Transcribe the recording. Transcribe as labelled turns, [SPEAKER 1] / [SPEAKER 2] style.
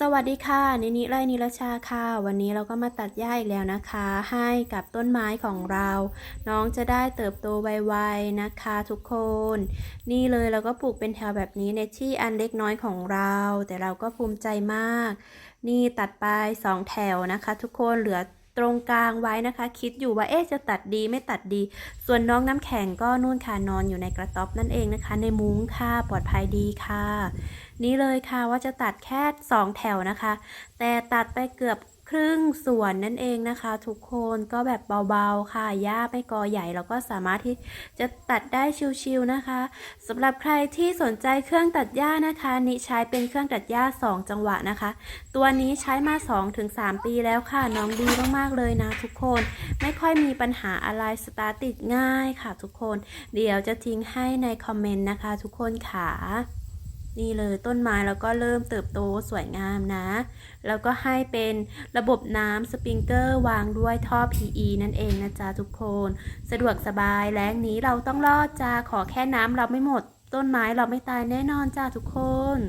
[SPEAKER 1] สวัสดีค่ะนินิไลนิรชาค่ะ วันนี้เราก็มาตัดหญ้าอีกแล้วนะคะ ให้กับต้นไม้ของเรา น้องจะได้เติบโตไวๆนะคะทุกคน นี่เลยเราก็ปลูกเป็นแถวแบบนี้ในที่อันเล็กน้อยของเรา แต่เราก็ภูมิใจมาก นี่ตัดไปสองแถวนะคะ ทุกคนเหลือ ตรงกลางไว้นะคะ คิดอยู่ว่าเอ๊ะจะตัดดีไม่ตัดดี ส่วนน้องน้ำแข็งก็นู่นค่ะนอนอยู่ในกระต๊อบนั่นเองนะคะ ในมุ้งค่ะปลอดภัยดีค่ะ นี่เลยค่ะว่าจะตัดแค่ 2 แถวนะคะ แต่ตัดไปเกือบ ครึ่งส่วนนั่นเองนะคะ ทุกคนก็แบบเบาๆค่ะหญ้าไม่กอใหญ่เราก็สามารถที่จะตัดได้ชิวๆนะคะสำหรับใครที่สนใจเครื่องตัดหญ้านะคะนี่ใช้เป็นเครื่องตัดหญ้า 2 จังหวะนะคะ ตัวนี้ใช้มา 2-3 ปีแล้วค่ะน้องดีมากๆเลยนะทุกคนไม่ค่อยมีปัญหาอะไรสตาร์ติดง่ายค่ะทุกคน เดี๋ยวจะทิ้งให้ในคอมเมนต์นะคะ ทุกคนค่ะ นี่เลยต้นไม้แล้วก็เริ่มเติบโตสวยงามนะ แล้วก็ให้เป็นระบบน้ำสปริงเกอร์วางด้วยท่อ PE นั่นเองนะจ๊ะทุกคน สะดวกสบายแล้งนี้เราต้องรอดจ้าขอแค่น้ำเราไม่หมด ต้นไม้เราไม่ตายแน่นอนจ้าทุกคน